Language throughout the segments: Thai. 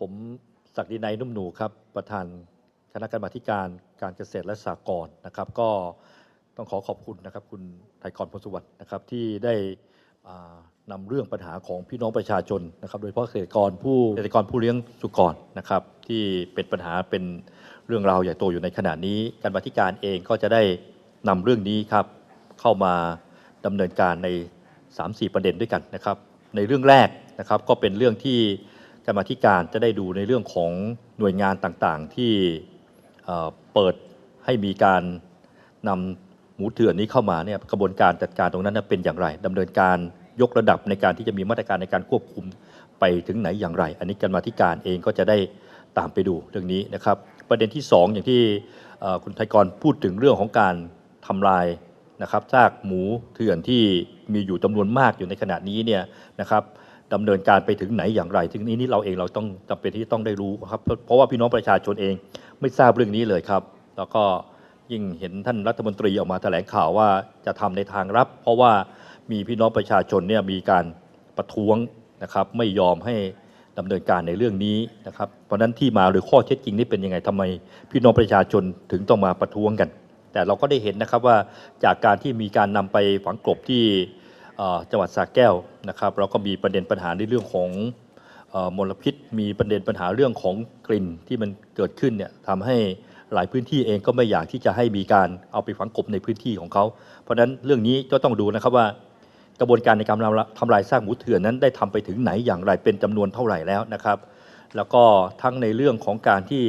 ผมศักดินัยนุ่มหนูครับประธานคณะกรรมาธิการการเกษตรและสหกรณ์นะครับ ก็ต้องขอขอบคุณนะครับ คุณไทยกรพลสุวรรณนะครับที่ได้อ่านำเรื่องปัญหาของพี่น้องประชาชนนะครับโดยเฉพาะเกษตรกรผู้เกษตรกรผู้เลี้ยงสุกรนะครับ ที่เป็นปัญหาเป็นเรื่องราวใหญ่โตอยู่ในขณะนี้การมาธิการเองก็จะได้นำเรื่องนี้ครับเข้ามาดำเนินการใน 3-4 ประเด็นด้วยกันนะครับ ในเรื่องแรกนะครับก็เป็นเรื่องที่ กรรมธิการจะได้ดูในเรื่องของหน่วยงานต่างๆ ที่เปิดให้มีการนำหมูเถื่อนนี้เข้ามาเนี่ยกระบวนการจัดการตรงนั้นเป็นอย่างไรดำเนินการยกระดับในการที่จะมีมาตรการในการควบคุมไปถึงไหนอย่างไร อันนี้กรรมธิการเองก็จะได้ตามไปดูเรื่องนี้นะครับ ประเด็นที่สองอย่างที่คุณไทยกรพูดถึงเรื่องของการทำลายนะครับซากหมูเถื่อนที่มีอยู่จำนวนมากอยู่ในขณะนี้เนี่ยนะครับ ดำเนินการไปถึงไหนอย่างไรถึงนี้นี่เราเองเราต้องจำเป็นที่ต้องได้รู้ครับ เพราะว่าพี่น้องประชาชนเองไม่ทราบเรื่องนี้เลยครับ แล้วก็ยิ่งเห็นท่านรัฐมนตรีออกมาแถลงข่าวว่าจะทำในทางลับ เพราะว่ามีพี่น้องประชาชนเนี่ยมีการประท้วงนะครับ ไม่ยอมให้ดำเนินการในเรื่องนี้นะครับ เพราะนั้นที่มาหรือข้อเท็จจริงนี่เป็นยังไงทำไม พี่น้องประชาชนถึงต้องมาประท้วงกัน แต่เราก็ได้เห็นนะครับว่าจากการที่มีการนำไปฝังกลบที่ จังหวัดสระแก้วนะครับเราก็มีประเด็นปัญหาในเรื่องของอมลพิษ มีประเด็นปัญหาเรื่องของกลิ่นที่มันเกิดขึ้นเนี่ยทำให้หลายพื้นที่เองก็ไม่อยากที่จะให้มีการเอาไปฝังกบในพื้นที่ของเขา เพราะฉะนั้นเรื่องนี้ก็ต้องดูนะครับว่ากระบวนการในการทำลายซากหมูเถื่อนนั้นได้ทำไปถึงไหนอย่างไรเป็นจำนวนเท่าไหร่แล้วนะครับ แล้วก็ทั้งในเรื่องของการที่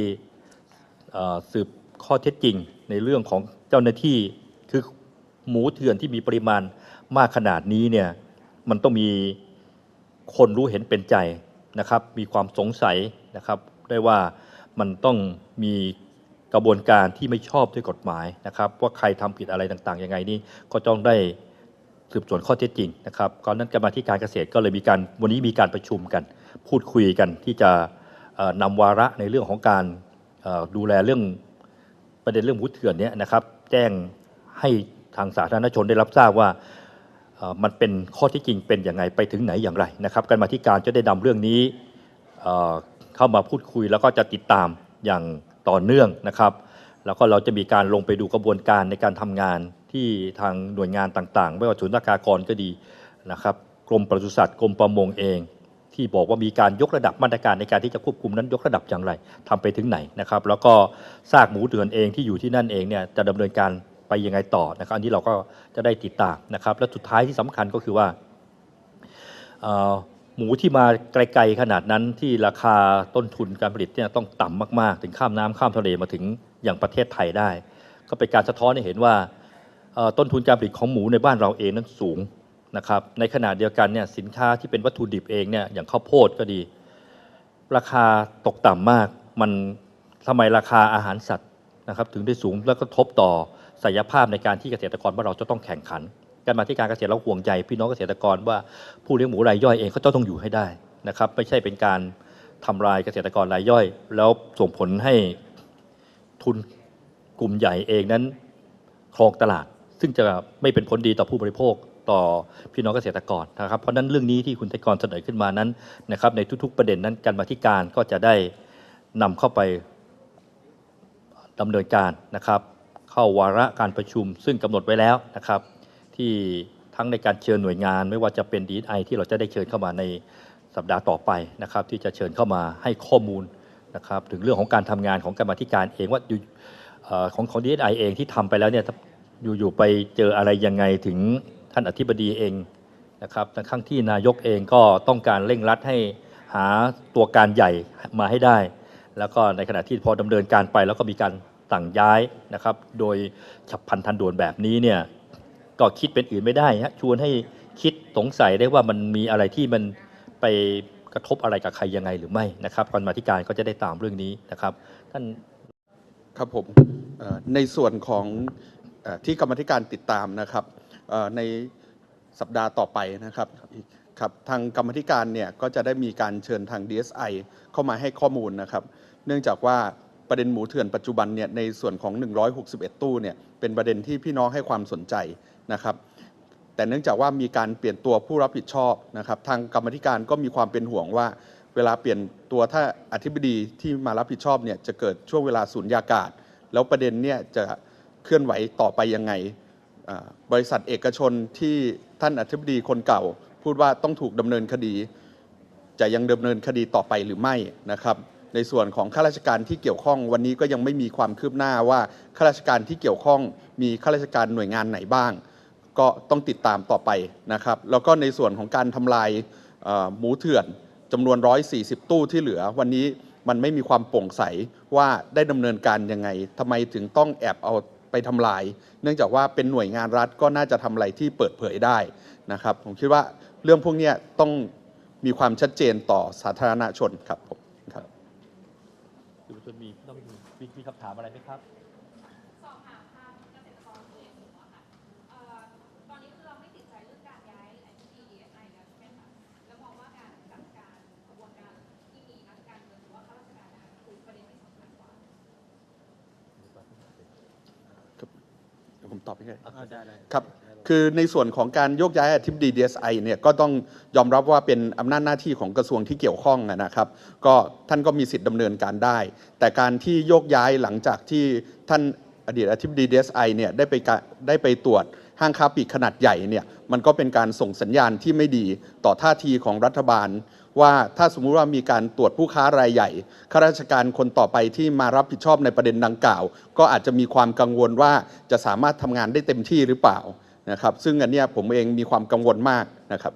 สืบข้อเท็จจริงในเรื่องของเจ้าหน้าที่คือ หมูเถื่อนที่มีปริมาณมากขนาดนี้เนี่ยมันต้องมีคนรู้เห็นเป็นใจนะครับ มีความสงสัยนะครับ ได้ว่ามันต้องมีกระบวนการที่ไม่ชอบด้วยกฎหมายนะครับ ว่าใครทำผิดอะไรต่างๆยังไงนี่ก็ต้องได้สืบสวนข้อเท็จจริงนะครับก่อนนั้นกรรมาธิการเกษตรก็เลยมีการวันนี้มีการประชุมกัน พูดคุยกันที่จะเอ่อนำวาระในเรื่องของการดูแลเรื่องประเด็นเรื่องหมูเถื่อนเนี้นะครับ แจ้งให้ ทางสาธารณชนได้รับทราบว่ามันเป็นข้อที่จริงเป็นอย่างไรไปถึงไหนอย่างไรนะครับการมาธิการจะได้นำเรื่องนี้เข้ามาพูดคุยแล้วก็จะติดตามอย่างต่อเนื่องนะครับ แล้วก็เราจะมีการลงไปดูกระบวนการในการทำงานที่ทางหน่วยงานต่างๆ ไม่ว่าศูนย์ราชากรก็ดีนะครับกรมปศุสัตว์กรมประมงเอง ที่บอกว่ามีการยกระดับมาตรการในการที่จะควบคุมนั้นยกระดับอย่างไรทำไปถึงไหนนะครับ แล้วก็ซากหมูเถื่อนเองที่อยู่ที่นั่นเองเนี่ยจะดำเนินการ ไปยังไงต่อนะครับอันนี้เราก็จะได้ติดตามนะครับ และสุดท้ายที่สำคัญก็คือว่าหมูที่มาไกลๆขนาดนั้นที่ราคาต้นทุนการผลิตเนี่ยต้องต่ำมากๆ ถึงข้ามน้ำข้ามทะเลมาถึงอย่างประเทศไทยได้ ก็เป็นการสะท้อนให้เห็นว่าต้นทุนการผลิตของหมูในบ้านเราเองนั้นสูงนะครับในขณะเดียวกันเนี่ยสินค้าที่เป็นวัตถุดิบเองเนี่ยอย่างข้าวโพดก็ดี ราคาตกต่ำมากมันทำไมราคาอาหารสัตว์ นะครับถึงได้สูงแล้วก็ทบต่อศักยภาพในการที่เกษตรกรบ้าเราจะต้องแข่งขัน การมาที่การเกษตรเราห่วงใจ พี่น้องเกษตรกรว่าผู้เลี้ยงหมูรายย่อยเองเขาจะต้องอยู่ให้ได้นะครับไม่ใช่เป็นการทำลายเกษตรกรรายย่อย แล้วส่งผลให้ทุนกลุ่มใหญ่เองนั้นครองตลาด ซึ่งจะไม่เป็นผลดีต่อผู้บริโภคต่อพี่น้องเกษตรกรนะครับเพราะนั้นเรื่องนี้ที่คุณไทยกรเสนอขึ้นมานั้นนะครับในทุกๆประเด็นนั้นการมาธิการก็จะได้นำเข้าไป ดำเนินการนะครับ เข้าวาระการประชุมซึ่งกำหนดไว้แล้วนะครับ ที่ทั้งในการเชิญหน่วยงาน ไม่ว่าจะเป็นดีไอที่เราจะได้เชิญเข้ามาในสัปดาห์ต่อไปนะครับ ที่จะเชิญเข้ามาให้ข้อมูลนะครับ ถึงเรื่องของการทำงานของการมธิการเองว่าอยู่ของของดีไอเองที่ทำไปแล้วเนี่ยอยู่ๆไปเจออะไรยังไงถึงท่านอธิบดีเองนะครับทั้งที่นายกเองก็ต้องการเร่งรัดให้หาตัวการใหญ่มาให้ได้ แล้วก็ในขณะที่พอดำเนินการไปแล้วก็มีการ สั่งย้ายนะครับ โดยฉับพลันทันด่วนแบบนี้เนี่ยก็คิดเป็นอื่นไม่ได้ฮะชวนให้คิดสงสัยได้ว่ามันมีอะไรที่มันไปกระทบอะไรกับใครยังไงหรือไม่นะครับกรรมาธิการก็จะได้ตามเรื่องนี้นะครับ ท่านครับผมในส่วนของที่กรรมธิการติดตามนะครับในสัปดาห์ต่อไปนะครับครับทางกรรมธิการเนี่ยก็จะได้มีการเชิญทาง DSI เข้ามาให้ข้อมูลนะครับ เนื่องจากว่า ประเด็นหมูเถื่อนปัจจุบันเนี่ยในส่วนของ 161 ตู้เนี่ยเป็นประเด็นที่พี่น้องให้ความสนใจนะครับ แต่เนื่องจากว่ามีการเปลี่ยนตัวผู้รับผิดชอบนะครับ ทางกรรมธิการก็มีความเป็นห่วงว่า เวลาเปลี่ยนตัวถ้าอธิบดีที่มารับผิดชอบเนี่ยจะเกิดช่วงเวลาสูญญากาศ แล้วประเด็นเนี่ยจะเคลื่อนไหวต่อไปยังไงบริษัทเอกชนที่ท่านอธิบดีคนเก่า พูดว่าต้องถูกดำเนินคดี จะยังดำเนินคดีต่อไปหรือไม่นะครับ ในส่วนของข้าราชการที่เกี่ยวข้อง วันนี้ก็ยังไม่มีความคืบหน้าว่าข้าราชการที่เกี่ยวข้อง มีข้าราชการหน่วยงานไหนบ้าง ก็ต้องติดตามต่อไปนะครับ แล้วก็ในส่วนของการทำลายหมูเถื่อนจำนวน 140 ตู้ที่เหลือ วันนี้มันไม่มีความโปร่งใสว่าได้ดำเนินการยังไงทำไมถึงต้องแอบเอาไปทำลาย เนื่องจากว่าเป็นหน่วยงานรัฐก็น่าจะทำอะไรที่เปิดเผยได้นะครับ ผมคิดว่าเรื่องพวกนี้ต้องมีความชัดเจนต่อสาธารณชนครับผม สื่อมวลชนมีต้องมีมีมีคำถามอะไรไหมครับ สอบถามทางเกษตรกรที่เห็นอยู่อะค่ะเอ่อตอนนี้คือเราไม่ติดใจเรื่องการย้ายไอ้ที่ไอ้แล้วใช่ไหมคะแล้วมองว่าการจัดการกระบวนการที่มีนักการเมืองหรือว่าข้าราชการนะคะคือประเด็นที่สำคัญกว่าเดี๋ยวผมตอบให้ได้ได้ครับ คือในส่วนของการโยกย้ายอธิบดี DSI เนี่ยก็ต้องยอมรับว่าเป็นอำนาจหน้าที่ของกระทรวงที่เกี่ยวข้องนะครับ ก็ท่านก็มีสิทธิ์ดำเนินการได้ แต่การที่โยกย้ายหลังจากที่ท่านอดีตอธิบดี DSI เนี่ยได้ไปได้ไปตรวจห้างค้าปลีกขนาดใหญ่เนี่ยมันก็เป็นการส่งสัญญาณที่ไม่ดีต่อท่าทีของรัฐบาล ว่าถ้าสมมุติว่ามีการตรวจผู้ค้ารายใหญ่ข้าราชการคนต่อไปที่มารับผิดชอบในประเด็นดังกล่าว ก็อาจจะมีความกังวลว่าจะสามารถทำงานได้เต็มที่หรือเปล่า นะครับซึ่งอันนี้ผมเองมีความกังวลมากนะครับ